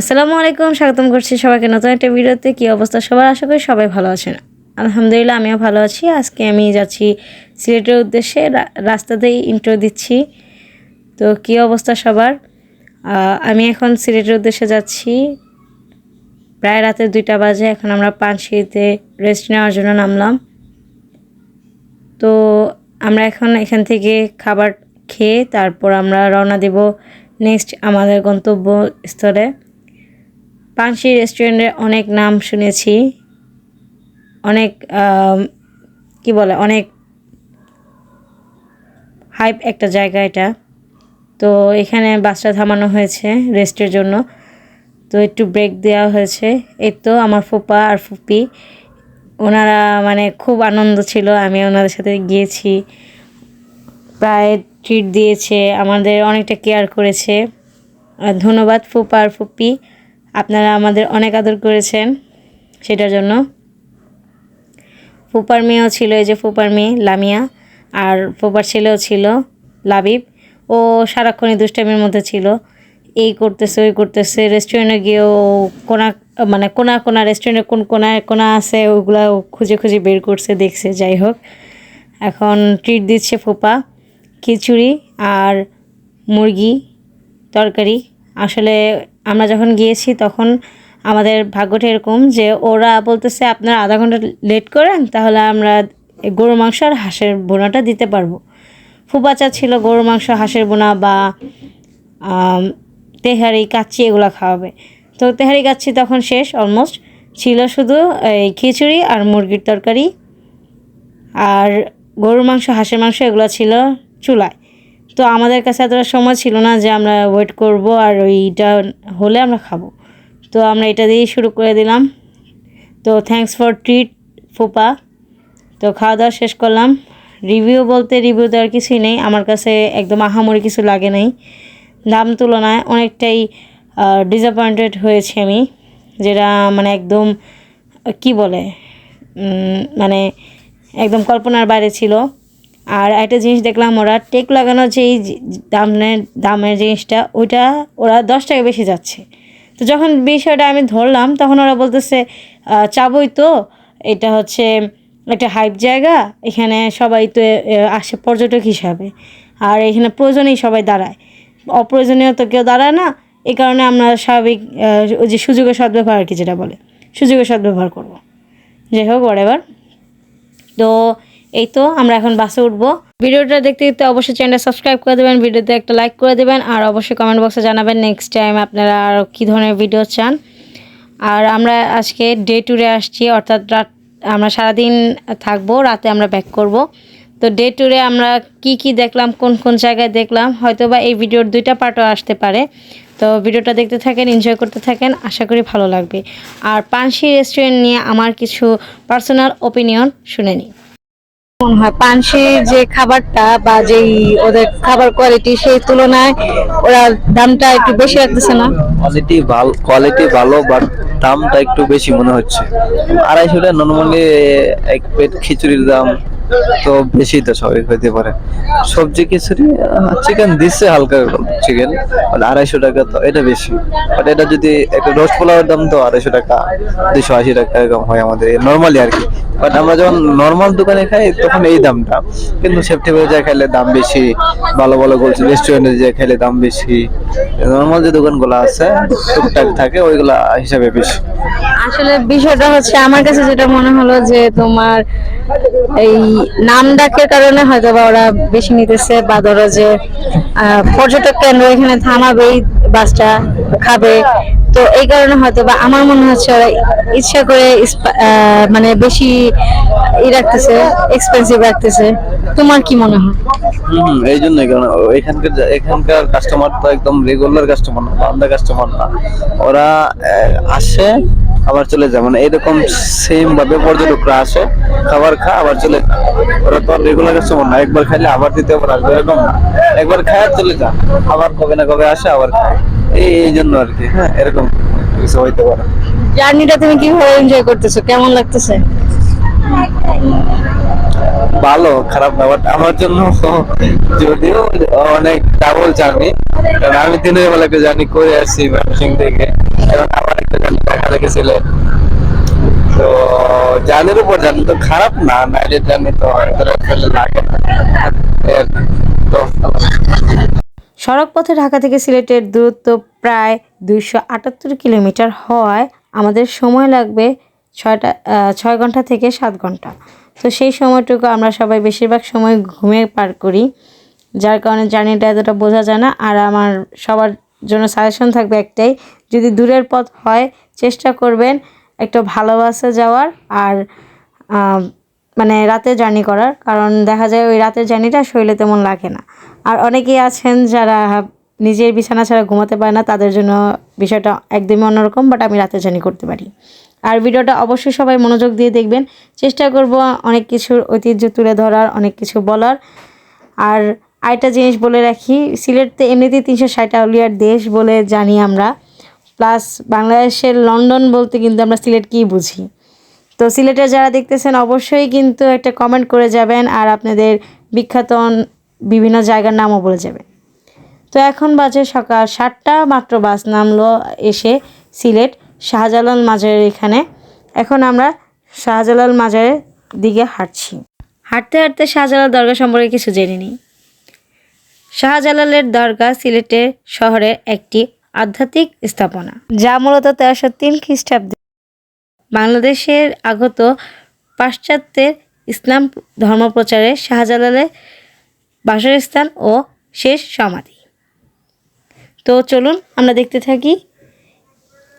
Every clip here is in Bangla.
আসসালামু আলাইকুম, স্বাগতম করছি সবাইকে নতুন একটা ভিডিওতে। কী অবস্থা? সবার আশা করি সবাই ভালো আছেন। আলহামদুলিল্লাহ, আমিও ভালো আছি। আজকে আমি যাচ্ছি সিলেটের উদ্দেশ্যে রাস্তাতেই ইন্ট্রো দিচ্ছি। তো কী অবস্থা সবার? আমি এখন সিলেটের উদ্দেশ্যে যাচ্ছি। প্রায় রাতে দুইটা বাজে, এখন আমরা পানশিতে রেস্ট নেওয়ার জন্য নামলাম। তো আমরা এখন এখান থেকে খাবার খেয়ে তারপর আমরা রওনা দেব নেক্সট আমাদের গন্তব্যস্থলে। পানসি রেস্টুরেন্টের অনেক নাম শুনেছি। অনেক কি বলে, অনেক হাইপ একটা জায়গা এটা। তো এখানে বাসটা থামানো হয়েছে রেস্টের জন্য। তো একটু ব্রেক দেওয়া হয়েছে। এই তো আমার ফুপা আর ফুপি। ওনারা মানে খুব আনন্দ ছিল, আমি ওনাদের সাথে গিয়েছি। প্রায় ট্রিট দিয়েছে, আমাদের অনেকটা কেয়ার করেছে। ধন্যবাদ ফুপা আর ফুপি। আপনারা আমাদের অনেক আদর করেছেন সেটার জন্য। ফুপার মেয়েও ছিল এই যে ফুপার মেয়ে, লামিয়া, আর ফুপার ছেলেও ছিল লাবিব। ও সারাক্ষণই দুষ্টামির মধ্যে ছিল। এই করতেছে, ওই করতেছে রেস্টুরেন্টে গিয়েও কোনা মানে কোনা কোনা রেস্টুরেন্টে কোন কোনায় কোনা আছে, ওগুলা খুঁজে খুঁজে বের করছে, দেখছে, যাই হোক। এখন ট্রিট দিচ্ছে ফুপা, খিচুড়ি আর মুরগি তরকারি। আসলে আমরা যখন গিয়েছি তখন আমাদের ভাগ্যটা এরকম যে ওরা বলতেছে, আপনারা আধা ঘণ্টা লেট করেন, তাহলে আমরা গরু মাংস আর হাঁসের বোনাটা দিতে পারব। ফুপাচা ছিল গরু মাংস, হাঁসের বোনা বা তেহারি, কাচ্চি এগুলো খাওয়াবে। তো তেহারি, কাচ্চি তখন শেষ অলমোস্ট ছিল শুধু এই খিচুড়ি আর মুরগির তরকারি। আর গরুর মাংস, হাঁসের মাংস এগুলো ছিল চুলায়। তো আমাদের কাছে এতটা সময় ছিল না যে আমরা ওয়েট করব আর ওইটা হলে আমরা খাব। তো আমরা এটা দিয়েই শুরু করে দিলাম। তো থ্যাঙ্কস ফর ট্রিট ফুপা। তো খাওয়া দাওয়া শেষ করলাম। রিভিউ বলতে রিভিউ দেওয়ার কিছুই নেই। আমার কাছে একদম আহামরি কিছু লাগে নাই। দাম তুলনায় অনেকটাই ডিসঅ্যাপয়েন্টেড হয়েছি আমি। যেটা মানে একদম, কি বলে মানে একদম কল্পনার বাইরে ছিল। আর একটা জিনিস দেখলাম, ওরা টেক লাগানো যেই দামের দামের জিনিসটা, ওইটা ওরা দশ টাকা বেশি যাচ্ছে। তো যখন বিষয়টা আমি ধরলাম, তখন ওরা বলতেছে চাবই তো, এটা হচ্ছে একটা হাইপ জায়গা, এখানে সবাই তো আসে পর্যটক হিসাবে। আর এখানে প্রয়োজনেই সবাই দাঁড়ায়। অপ্রয়োজনীয় তো কেউ দাঁড়ায় না এই কারণে আমরা স্বাভাবিক ওই যে সুযোগের সদ্ব্যবহার আর কি যেটা বলে সুযোগের সদ্ব্যবহার করব। যাই হোক এবার তো এই তো আমরা এখন বাসে উঠবো। ভিডিওটা দেখতে দেখতে অবশ্যই চ্যানেলটা সাবস্ক্রাইব করে দেবেন, ভিডিওতে একটা লাইক করে দেবেন, আর অবশ্যই কমেন্ট বক্সে জানাবেন নেক্সট টাইম আপনারা আর কী ধরনের ভিডিও চান। আর আমরা আজকে ডে ট্যুরে আসছি, অর্থাৎ রাত আমরা সারাদিন থাকব, রাতে আমরা ব্যাক করব। তো ডে ট্যুরে আমরা কি কি দেখলাম, কোন কোন জায়গায় দেখলাম হয়তো বা এই ভিডিওর দুইটা পার্টও আসতে পারে। তো ভিডিওটা দেখতে থাকেন এনজয় করতে থাকেন, আশা করি ভালো লাগবে। আর পানসি রেস্টুরেন্ট নিয়ে আমার কিছু পার্সোনাল ওপিনিয়ন শুনে নিই। মনে হয় পানসির যে খাবারটা বা যেই ওদের খাবার কোয়ালিটি সেই তুলনায় ওরা দামটা একটু বেশি রাখতেছে না? কোয়ালিটি ভালো কোয়ালিটি ভালো বাট দামটা একটু বেশি মনে হচ্ছে। আড়াইশোটা নর্মালি এক প্লেট খিচুড়ির দাম। তো বেশি তো সবাই হইতে পারে। সবজি খিচুড়ি চিকেন দিচ্ছে হালকা চিকেন মানে আড়াইশো টাকা তো, এটা বেশি। বাট এটা যদি একটা রোস্ট দাম তো আড়াইশো টাকা দুশো আশি টাকা এরকম হয় আমাদের নর্মালি আর কি। বাট আমরা যখন নর্মাল দোকানে খাই, তখন এই দামটা। কিন্তু সেপ্টেম্বরে যা খাইলে দাম বেশি, ভালো ভালো বলছে রেস্টুরেন্টে যে খাইলে দাম বেশি। নর্মাল যে দোকানগুলো আছে, টুকটাক থাকে, ওইগুলা হিসাবে বেশি। আসলে বিষয়টা হচ্ছে, আমার কাছে যেটা মনে হলো যে তোমার এই নাম ডাকের কারণে হয়তো বা ওরা বেশি নিতেছে বা ধরো যে পর্যটক কেন্দ্র এখানে থামাবেই, বাসটা খাবে। তো এই কারণে হয়তো বা আমার মনে হচ্ছে ওরা ইচ্ছা করে মানে বেশি ই রাখতেছে এক্সপেন্সিভ রাখতেছে। তোমার কি মনে হয়? হম এই জন্যই এখানকার এখানকার কাস্টমার তো একদম রেগুলার কাস্টমার না, বান্দা কাস্টমার না। ওরা আসে আবার চলে যায়। মানে এরকম সেম ভাবে পর্যটকরা আসে, খাবার খা আবার চলে যায়। ওরা তো রেগুলার কাস্টমার না। একবার খাইলে আবার দিতে আবার আসবে এরকম একবার খায় চলে যা আবার কবে না কবে আসে, আবার খায়। এই জন্য আর কি হ্যাঁ এরকম কিছু হইতে পারে। জার্নিটা তুমি কীভাবে এনজয় করতেছো? কেমন লাগতেছে? ভালো, খারাপ না বাট আমার জন্য যদিও অনেক ডাবল জার্নি কারণ আমি দিনের বেলা একটা জার্নি করে আসছি ময়মনসিং থেকে। এবং আমার একটা জানি দেখা লেগেছিল। তো জানের উপর জানি তো খারাপ না নাইলের জানি তো লাগে সড়ক পথে ঢাকা থেকে সিলেটের দূরত্ব প্রায় দুইশো আটাত্তর কিলোমিটার হওয়ায় আমাদের সময় লাগবে ছয়টা ছয় ঘণ্টা থেকে সাত ঘণ্টা। তো সেই সময়টুকু আমরা সবাই বেশিরভাগ সময় ঘুমে পার করি, যার কারণে জার্নিটা এতটা বোঝা যায় না। আর আমার সবার জন্য সাজেশন থাকবে একটাই, যদি দূরের পথ হয়, চেষ্টা করবেন একটা ভালো বাসে যাওয়ার আর মানে রাতে জার্নি করার, কারণ দেখা যায় ওই রাতের জার্নিটা শরীরে তেমন লাগে না। আর অনেকেই আছেন যারা নিজের বিছানা ছাড়া ঘুমাতে পারে না, তাদের জন্য বিষয়টা একদমই অন্যরকম বাট আমি রাতে জার্নি করতে পারি। আর ভিডিওটা অবশ্যই সবাই মনোযোগ দিয়ে দেখবেন। চেষ্টা করব অনেক কিছুর ঐতিহ্য তুলে ধরার, অনেক কিছু বলার। আর আরেকটা জিনিস বলে রাখি, সিলেট তো এমনিতেই তিনশো ষাট আউলিয়ার দেশ বলে জানি আমরা। প্লাস বাংলাদেশের লন্ডন বলতে কিন্তু আমরা সিলেট কী বুঝি। তো সিলেটের যারা দেখতেছেন, অবশ্যই কিন্তু একটা কমেন্ট করে যাবেন, আর আপনাদের বিখ্যাত বিভিন্ন জায়গার নামও বলে যাবেন। তো এখন বাজে সকাল সাতটা মাত্র বাস নামলো এসে সিলেট শাহজালাল মাজারের এখানে। এখন আমরা শাহজালাল মাজারের দিকে হাঁটছি। হাঁটতে হাঁটতে শাহজালাল দরগা সম্পর্কে কিছু জেনে নিই। শাহজালালের দরগা সিলেটের শহরের একটি আধ্যাত্মিক স্থাপনা, যা মূলত তেরোশো তিন খ্রিস্টাব্দে বাংলাদেশের আগত পাশ্চাত্যের ইসলাম ধর্মপ্রচারে শাহজালালের বাসস্থান ও শেষ সমাধি। তো চলুন আমরা দেখতে থাকি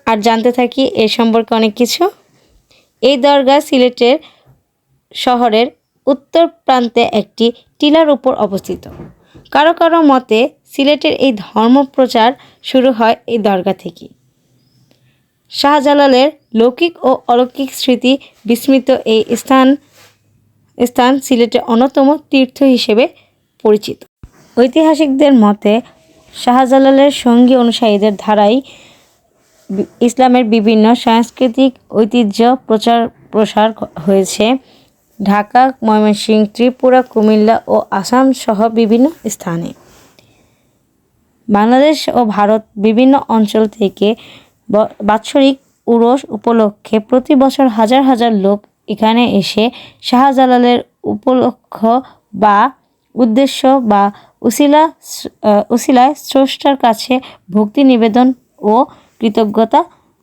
আর জানতে থাকি এ সম্পর্কে অনেক কিছু। এই দরগা সিলেটের শহরের উত্তর প্রান্তে একটি টিলার উপর অবস্থিত। কারও কারও মতে সিলেটের এই ধর্মপ্রচার শুরু হয় এই দরগা থেকে। শাহজালালের লৌকিক ও অলৌকিক স্মৃতি বিস্মৃত এই স্থান স্থান সিলেটের অন্যতম তীর্থ হিসেবে পরিচিত। ঐতিহাসিকদের মতে শাহজালালের সঙ্গী অনুসারীদের ধারাই ইসলামের বিভিন্ন সাংস্কৃতিক ঐতিহ্য প্রচার প্রসার হয়েছে। ঢাকা, ময়মনসিংহ, ত্রিপুরা, কুমিল্লা ও আসাম সহ বিভিন্ন স্থানে। বাংলাদেশ ও ভারত বিভিন্ন অঞ্চল থেকে বাৎসরিক উরস উপলক্ষে প্রতি বছর হাজার হাজার লোক এখানে এসে শাহজালালের উপলক্ষ বা উদ্দেশ্য বা উসিলা আহ, উসিলায় স্রষ্টার কাছে ভক্তি নিবেদন ও কৃতজ্ঞতা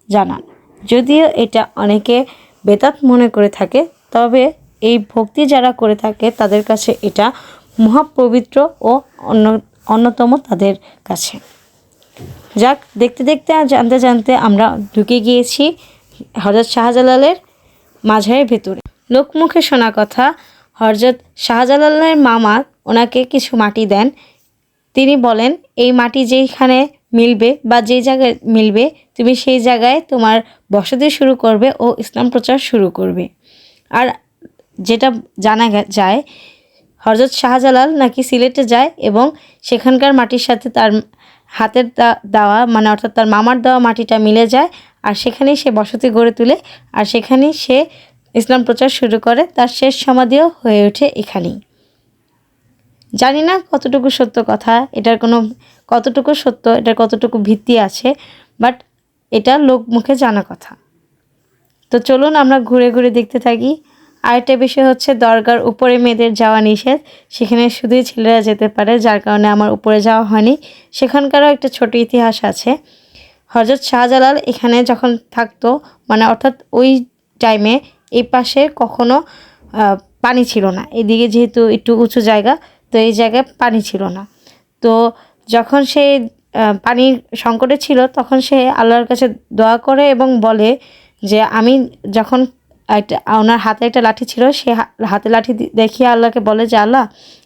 জানান। যদিও এটা অনেকে বেতাত মনে করে থাকে তবে এই ভক্তি যারা করে থাকে তাদের কাছে এটা মহাপবিত্র ও অন্য অন্যতম তাদের কাছে। যাক দেখতে দেখতে আর জানতে জানতে আমরা ঢুকে গিয়েছি হজরত শাহজালালের মাঝারের ভেতরে। লোকমুখে শোনা কথা হজরত শাহজালালের মামা ওনাকে কিছু মাটি দেন। তিনি বলেন, এই মাটি যেইখানে মিলবে বা যেই জায়গায় মিলবে, তুমি সেই জায়গায় তোমার বসতি শুরু করবে ও ইসলাম প্রচার শুরু করবে। আর যেটা জানা যায় হজরত শাহজালাল নাকি সিলেটে যায় এবং সেখানকার মাটির সাথে তার হাতের দেওয়া মানে অর্থাৎ তার মামার দেওয়া মাটিটা মিলে যায় আর সেখানেই সে বসতি গড়ে তোলে আর সেখানেই সে ইসলাম প্রচার শুরু করে। তার শেষ সমাধিও হয়ে ওঠে এখানেই। জানি না কতটুকু সত্য কথা, এটার কোনো কতটুকু সত্য, এটার কতটুকু ভিত্তি আছে বাট এটা লোক মুখে জানা কথা। তো চলুন আমরা ঘুরে ঘুরে দেখতে থাকি। আরেকটা বিষয় হচ্ছে দরগার উপরে মেয়েদের যাওয়া নিষেধ। সেখানে শুধুই ছেলেরা যেতে পারে, যার কারণে আমার উপরে যাওয়া হয়নি। সেখানকারও একটা ছোট ইতিহাস আছে। হজরত শাহজালাল এখানে যখন থাকতো মানে অর্থাৎ ওই টাইমে এই পাশে কখনো পানি ছিল না। এদিকে যেহেতু একটু উঁচু জায়গা তো এই জায়গায় পানি ছিল না। তো যখন সে পানির সংকটে ছিল, তখন সে আল্লাহর কাছে দোয়া করে এবং বলে যে, আমি যখন একটা, ওনার হাতে একটা লাঠি ছিল, সে হাতে লাঠি দেখিয়ে আল্লাহকে বলে যে, আল্লাহ,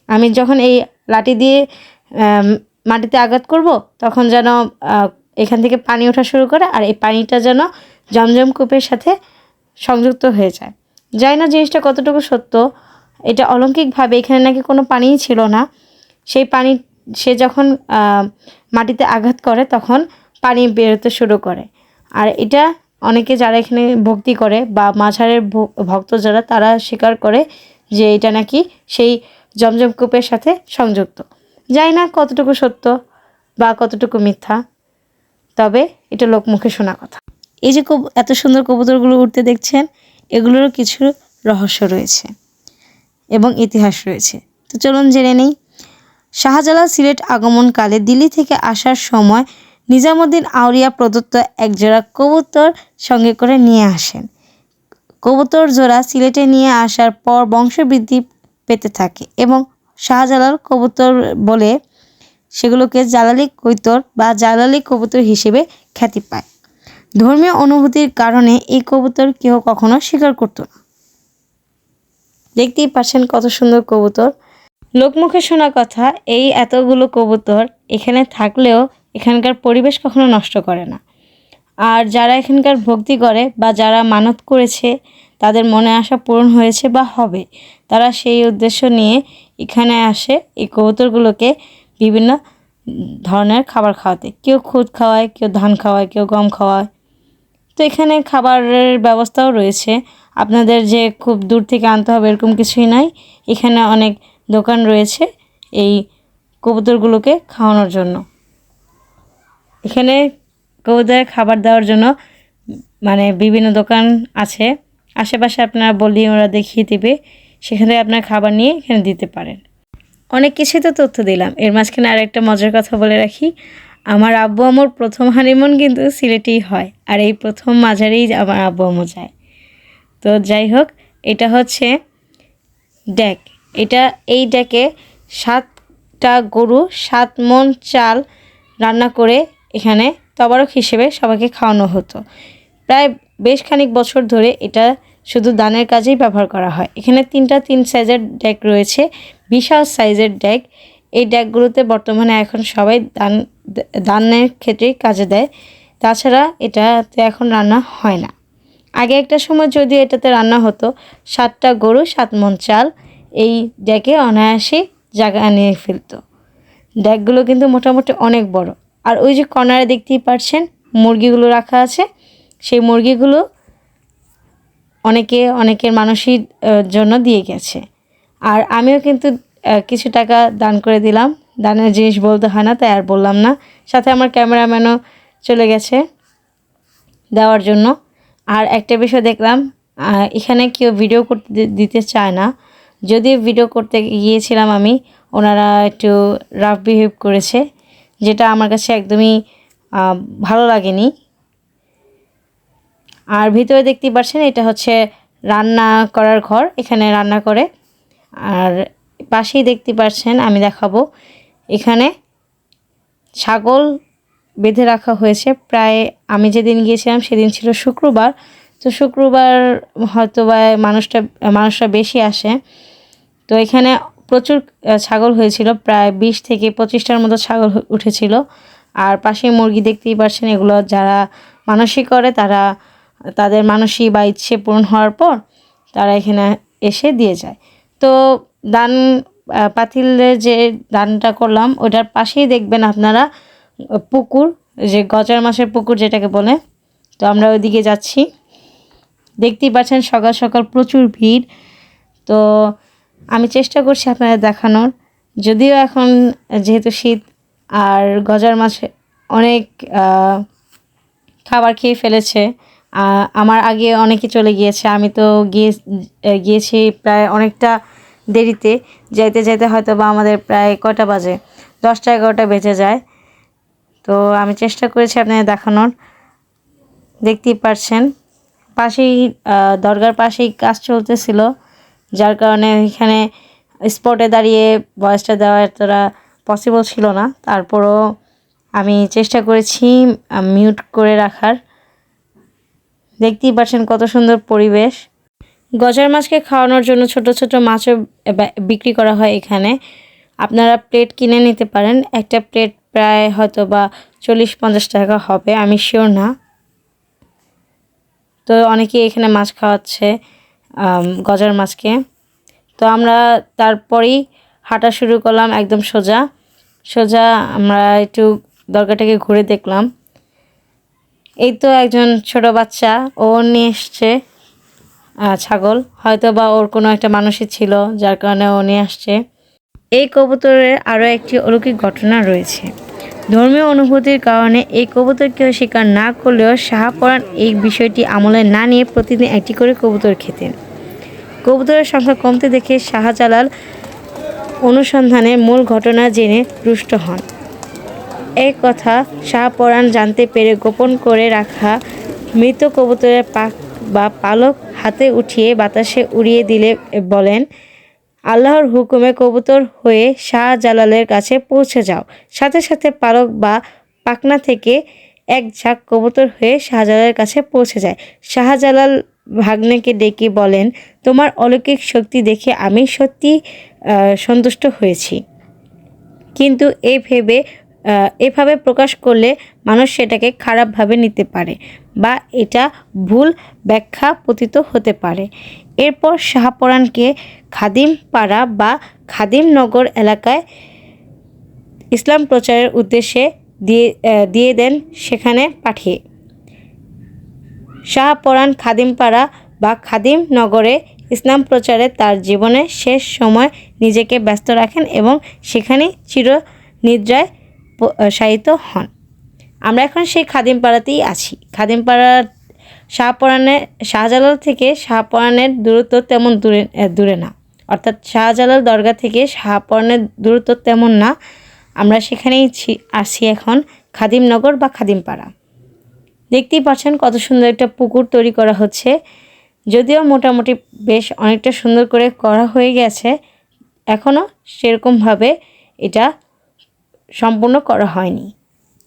আমি যখন এই লাঠি দিয়ে মাটিতে আঘাত করব, তখন যেন এখান থেকে পানি ওঠা শুরু করে আর এই পানিটা যেন জমজম কূপের সাথে সংযুক্ত হয়ে যায়। যাই না জিনিসটা কতটুকু সত্য এটা অলৌকিকভাবে এখানে নাকি কোনো পানিই ছিল না। সেই পানি, সে যখন মাটিতে আঘাত করে তখন পানি বেরোতে শুরু করে। আর এটা অনেকে যারা এখানে ভক্তি করে বা মাঝারের ভক্ত যারা, তারা স্বীকার করে যে এটা নাকি সেই জমজম কূপের সাথে সংযুক্ত। যাই না কতটুকু সত্য বা কতটুকু মিথ্যা, তবে এটা লোকমুখে শোনা কথা। এই যে এত সুন্দর কবুতরগুলো উঠতে দেখছেন, এগুলোরও কিছু রহস্য রয়েছে। এবং ইতিহাস রয়েছে। তো চলুন জেনে নেই। শাহজালাল সিলেট আগমনকালে দিল্লি থেকে আসার সময় নিজামুদ্দিন আউরিয়া প্রদত্ত একজোড়া কবুতর সঙ্গে করে নিয়ে আসেন। কবুতর জোড়া সিলেটে নিয়ে আসার পর বংশবৃদ্ধি পেতে থাকে এবং শাহজালাল কবুতর বলে সেগুলোকে জালালি কৈতর বা জালালি কবুতর হিসেবে খ্যাতি পায়। ধর্মীয় অনুভূতির কারণে এই কবুতর কেউ কখনো স্বীকার করতো না। দেখতেই পাচ্ছেন কত সুন্দর কবুতর। লোকমুখে শোনা কথা, এই এতগুলো কবুতর এখানে থাকলেও এখানকার পরিবেশ কখনো নষ্ট করে না। আর যারা এখানকার ভক্তি করে বা যারা মানত করেছে, তাদের মনে আশা পূরণ হয়েছে বা হবে, তারা সেই উদ্দেশ্য নিয়ে এখানে আসে, এই কবুতরগুলোকে বিভিন্ন ধরনের খাবার খাওয়াতে। কেউ খুদ খাওয়ায়, কেউ ধান খাওয়ায়, কেউ গম খাওয়ায়। তো এখানে খাবারের ব্যবস্থাও রয়েছে। আপনাদের যে খুব দূর থেকে আনতে হবে এরকম কিছুই নাই। এখানে অনেক দোকান রয়েছে এই কবুতরগুলোকে খাওয়ানোর জন্য। এখানে কবুতরের খাবার দেওয়ার জন্য মানে বিভিন্ন দোকান আছে। আশেপাশে আপনারা বললেই ওরা দেখিয়ে দেবে। সেখানে আপনার খাবার নিয়ে এখানে দিতে পারেন। অনেক কিছুই তো তথ্য দিলাম। এর মাঝখানে আরেকটা মজার কথা বলে রাখি। আমার আব্বু আমর প্রথম হানিমুন কিন্তু সিলেটেই হয়, আর এই প্রথম মাঝারেই আমার আব্বু আমু যায়। তো যাই হোক, এটা হচ্ছে ড্যাক এটা এই ড্যাকে সাতটা গরু, সাত মন চাল রান্না করে এখানে তবারক হিসেবে সবাইকে খাওয়ানো হতো। প্রায় বেশ খানিক বছর ধরে এটা শুধু দানের কাজেই ব্যবহার করা হয়। এখানে তিনটা তিন সাইজের ড্যাক রয়েছে, বিশাল সাইজের ড্যাক এই ড্যাকগুলোতে বর্তমানে এখন সবাই দান দানের ক্ষেত্রেই কাজে দেয়। তাছাড়া এটাতে এখন রান্না হয় না। আগে একটা সময় যদি এটাতে রান্না হতো সাতটা গরু সাত মন চাল এই ড্যাকে অনায়াসে জায়গা নিয়ে ফেলতো। ড্যাকগুলো কিন্তু মোটামুটি অনেক বড়। আর ওই যে কর্নারে দেখতেই পারছেন মুরগিগুলো রাখা আছে। সেই মুরগিগুলো অনেকে অনেকের মানুষই আহ, জন্য দিয়ে গেছে। আর আমিও কিন্তু কিছু টাকা দান করে দিলাম। দানের জিনিস বলতে হয় না, তাই আর বললাম না। সাথে আমার ক্যামেরাম্যানও চলে গেছে দেওয়ার জন্য। আর একটা বিষয় দেখলাম এখানে কেউ ভিডিও করতে দিতে চায় না। যদিও ভিডিও করতে গিয়েছিলাম আমি, ওনারা একটু রাফ বিহেভ করেছে, যেটা আমার কাছে একদমই ভালো লাগেনি। আর ভিতরে দেখতেই পাচ্ছেন এটা হচ্ছে রান্না করার ঘর, এখানে রান্না করে। আর পাশেই দেখতে পাচ্ছেন আমি দেখাবো। এখানে ছাগল বেঁধে রাখা হয়েছে। প্রায় আমি যেদিন গিয়েছিলাম সেদিন ছিল শুক্রবার। তো শুক্রবার হয়তো বা মানুষটা, মানুষরা বেশি আসে। তো এখানে প্রচুর ছাগল হয়েছিল। প্রায় বিশ থেকে পঁচিশটার মতো ছাগল উঠেছিল। আর পাশে মুরগি দেখতেই পাচ্ছেন এগুলো যারা মানসিক করে, তারা, তাদের মানসিক বা ইচ্ছে পূরণ হওয়ার পর তারা এখানে এসে দিয়ে যায়। তো দান আহ, পাতিলের যে দানটা করলাম ওটার পাশেই দেখবেন আপনারা পুকুর যে গজার মাছের পুকুর যেটাকে বলে। তো আমরা ওইদিকে যাচ্ছি। দেখতেই পাচ্ছেন সকাল সকাল প্রচুর ভিড়। তো আমি চেষ্টা করছি আপনাদের দেখানোর। যদিও এখন যেহেতু শীত আর গজার মাছ অনেক খাবার খেয়ে ফেলেছে আমার আগে অনেকে চলে গিয়েছে। আমি তো গিয়ে গিয়েছি প্রায় অনেকটা দেরিতে যাইতে যাইতে হয়তো বা আমাদের প্রায় কটা বাজে? দশটা, এগারোটা বেজে যায়। তো আমি চেষ্টা করেছি আপনাদের দেখানোর। দেখতেই পারছেন। পাশেই দরগার পাশেই কাজ চলতেছিল, যার কারণে এখানে স্পটে দাঁড়িয়ে ভয়েসটা দেওয়া এতটা পসিবল ছিল না। তারপরও আমি চেষ্টা করেছি মিউট করে রাখার। দেখতেই পাচ্ছেন কত সুন্দর পরিবেশ। গজার মাছকে খাওয়ানোর জন্য ছোট ছোট মাছও বিক্রি করা হয় এখানে। আপনারা প্লেট কিনে নিতে পারেন। একটা প্লেট প্রায় হয়তো বা চল্লিশ, পঞ্চাশ টাকা হবে, আমি শিওর না। তো অনেকেই এখানে মাছ খাওয়াচ্ছে গজার মাছকে। তো আমরা তারপরেই হাঁটা শুরু করলাম একদম সোজা। সোজা আমরা একটু দরগাটাকে ঘুরে দেখলাম। এই তো একজন ছোট বাচ্চা, ও নিয়ে এসছে। ছাগল। হয়তো বা ওর কোনো একটা মানুষই ছিল, যার কারণে ও নিয়ে আসছে। এই কবুতরের আরও একটি অলৌকিক ঘটনা রয়েছে। ধর্মীয় অনুভূতির কারণে এই কবুতরকেও স্বীকার না করলেও শাহপরাণ এই বিষয়টি আমলে না নিয়ে প্রতিদিন একটি করে কবুতর খেতেন। কবুতরের সংখ্যা কমতে দেখে শাহজালাল অনুসন্ধানে মূল ঘটনা জেনে রুষ্ট হন। এই কথা শাহপরাণ জানতে পেরে গোপন করে রাখা মৃত কবুতরের পাক বা পালক হাতে উঠিয়ে বাতাসে উড়িয়ে দিলে, বলেন, আল্লাহর হুকুমে কবুতর হয়ে শাহজালালের কাছে পৌঁছে যাও। সাথে সাথে পালক বা পাকনা থেকে এক ঝাঁক কবুতর হয়ে শাহজালালের কাছে পৌঁছে যায়। শাহজালাল ভাগ্নেকে ডেকে বলেন, তোমার অলৌকিক শক্তি দেখে আমি সত্যি সন্তুষ্ট হয়েছি। কিন্তু এই ভেবে এভাবে প্রকাশ করলে মানুষ সেটাকে খারাপভাবে নিতে পারে বা এটা ভুল ব্যাখ্যা পতিত হতে পারে। এরপর শাহপরাণকে খাদিম পাড়া বা খাদিমনগর এলাকায় ইসলাম প্রচারের উদ্দেশ্যে দিয়ে দিয়ে দেন সেখানে পাঠিয়ে। শাহপরাণ খাদিমপাড়া বা খাদিম নগরে ইসলাম প্রচারে তার জীবনের শেষ সময় নিজেকে ব্যস্ত রাখেন এবং সেখানেই চির নিদ্রায় শায়িত হন। আমরা এখন সেই খাদিমপাড়াতেই আছি। খাদিমপাড়ার শাহপরাণের শাহজালাল থেকে শাহপরাণের দূরত্ব তেমন দূরে দূরে না। অর্থাৎ শাহজালাল দরগা থেকে শাহপরাণের দূরত্ব তেমন না। আমরা সেখানেই আছি এখন খাদিমনগর বা খাদিমপাড়া। দেখতেই পাচ্ছেন কত সুন্দর একটা পুকুর তৈরি করা হচ্ছে। যদিও মোটামুটি বেশ অনেকটা সুন্দর করে করা হয়ে গেছে এখনও সেরকমভাবে এটা সম্পূর্ণ করা হয়নি।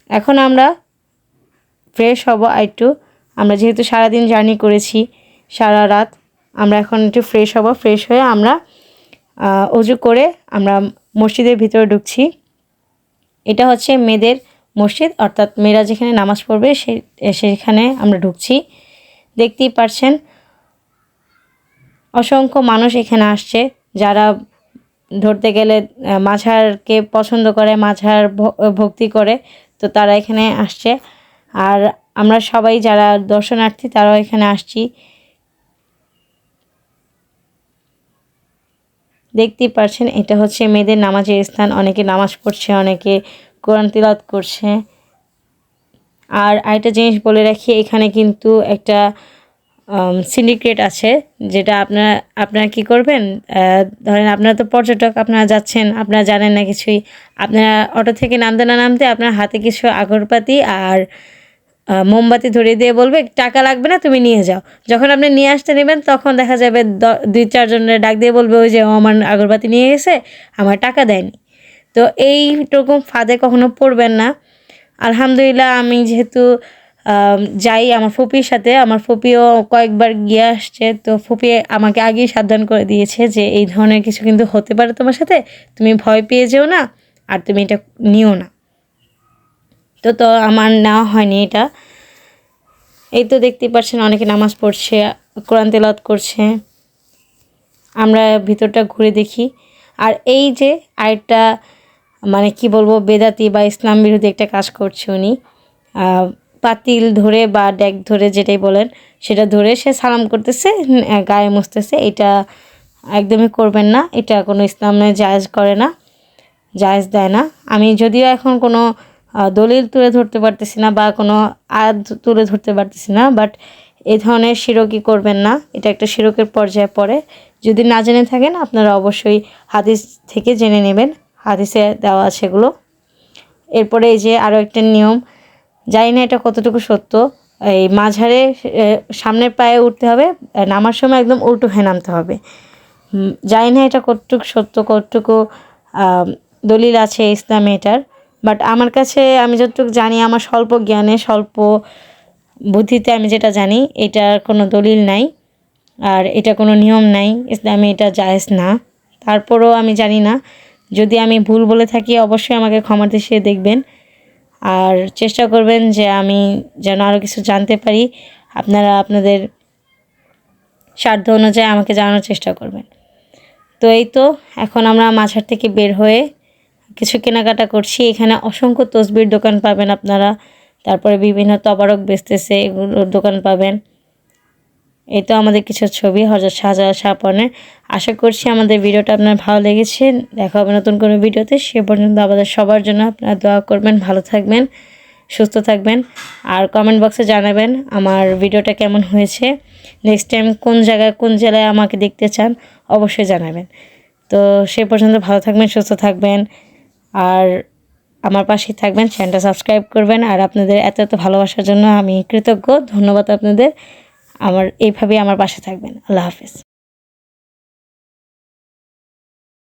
এখন আমরা ফ্রেশ হব একটু আমরা যেহেতু সারাদিন জার্নি করেছি, সারা রাত আমরা এখন একটু ফ্রেশ হব ফ্রেশ হয়ে আমরা অজু করে আমরা মসজিদের ভিতরে ঢুকছি। এটা হচ্ছে মেয়েদের মসজিদ, অর্থাৎ মেয়েরা যেখানে নামাজ পড়বে সে, সেখানে আমরা ঢুকছি। দেখতেই পারছেন, অসংখ্য মানুষ এখানে আসছে, যারা ধরতে গেলে মাঝারকে পছন্দ করে মাঝার ভক্তি করে, তো তারা এখানে আসছে। আর আমরা সবাই যারা দর্শনার্থী, তারাও এখানে আসছি। দেখতেই পারছেন, এটা হচ্ছে মেয়েদের নামাজের স্থান। অনেকে নামাজ পড়ছে, অনেকে কোরআন তিলাত করছে। আর আরেকটা জিনিস বলে রাখি, এখানে কিন্তু একটা সিন্ডিকেট আছে, যেটা আপনারা আপনারা কি করবেন? ধরেন আপনারা তো পর্যটক, আপনারা যাচ্ছেন, আপনারা জানেন না কিছুই। আপনারা অটো থেকে নামতে না নামতে আপনার হাতে কিছু আগরবাতি আর মোমবাতি ধরিয়ে দিয়ে বলবে, টাকা লাগবে না, তুমি নিয়ে যাও। যখন আপনি নিয়ে আসতে নেবেন, তখন দেখা যাবে দুই চারজনের ডাক দিয়ে বলবে, ওই যে আমার আগরবাতি নিয়ে গেছে, আমার টাকা দেয়নি। তো এইরকম ফাঁদে কখনো পড়বেন না। আলহামদুলিল্লাহ, আমি যেহেতু যাই, আমার ফুপির সাথে, আমার ফুপিও কয়েকবার গিয়ে আসছে, তো ফুপি আমাকে আগেই সাবধান করে দিয়েছে যে এই ধরনের কিছু কিন্তু হতে পারে তোমার সাথে, তুমি ভয় পেয়ে যেও না, আর তুমি এটা নিও না। তো তো আমার নেওয়া হয়নি এটা। এই তো দেখতেই পাচ্ছেন অনেকে নামাজ পড়ছে, কোরআন তেলাওয়াত করছে। আমরা ভিতরটা ঘুরে দেখি। আর এই যে আরেকটা মানে কি বলব, বেদাতি বা ইসলাম বিরোধী একটা কাজ করছে উনি। পাতিল ধরে বা ড্যাক ধরে যেটাই বলেন, সেটা ধরে সে সালাম করতেছে গায়ে মুছতেছে। এটা একদমই করবেন না। এটা কোনো ইসলামে জায়জ করে না, জায়জ দেয় না। আমি যদিও এখন কোনো দলিল তুলে ধরতে পারতেছি না বা কোনো আয়াত তুলে ধরতে পারতেছি না বাট এ ধরনের শিরকি করবেন না। এটা একটা শিরকের পর্যায়ে পড়ে। যদি না জেনে থাকেন, আপনারা অবশ্যই হাদিস থেকে জেনে নেবেন। হাদিসে দেওয়া আছে এগুলো। এরপরে এই যে আরও একটা নিয়ম জানি না এটা কতটুকু সত্য। এই মাঝারে সামনের পায়ে উঠতে হবে নামার সময় একদম উল্টো হয়ে নামতে হবে। জানি না এটা কতটুকু সত্য, কতটুকু দলিল আছে ইসলামে এটার বাট আমার কাছে, আমি যতটুকু জানি, আমার স্বল্প জ্ঞানে, স্বল্প বুদ্ধিতে আমি যেটা জানি, এটার কোনো দলিল নাই, আর এটা কোনো নিয়ম নাই, ইসলামে এটা জায়েজ না। তারপরও আমি জানি না। যদি আমি ভুল বলে থাকি, অবশ্যই আমাকে ক্ষমা দৃষ্টিতে দেখবেন। আর চেষ্টা করবেন যে আমি যেন আরও কিছু জানতে পারি। আপনারা আপনাদের স্বার্থ অনুযায়ী আমাকে জানানোর চেষ্টা করবেন। তো এই তো, এখন আমরা মাছার থেকে বের হয়ে কিছু কেনাকাটা করছি। এখানে অসংখ্য তসবির দোকান পাবেন আপনারা। তারপরে বিভিন্ন তবারক বেচতেছে, এগুলোর দোকান পাবেন। এই তো আমাদের কিছু ছবি হজরত শাহজালাল শাহপনের আশা করছি আমাদের ভিডিওটা আপনার ভালো লেগেছে। দেখা হবে নতুন কোনো ভিডিওতে। সে পর্যন্ত আমাদের সবার জন্য আপনারা দোয়া করবেন, ভালো থাকবেন, সুস্থ থাকবেন। আর কমেন্ট বক্সে জানাবেন আমার ভিডিওটা কেমন হয়েছে। নেক্সট টাইম কোন জায়গায়, কোন জেলায় আমাকে দেখতে চান, অবশ্যই জানাবেন। তো সে পর্যন্ত ভালো থাকবেন, সুস্থ থাকবেন। আর আমার পাশেই থাকবেন চ্যানেলটা সাবস্ক্রাইব করবেন। আর আপনাদের এত এত ভালোবাসার জন্য আমি কৃতজ্ঞ। ধন্যবাদ আপনাদের। আমার এইভাবেই আমার পাশে থাকবেন। আল্লাহ হাফিজ।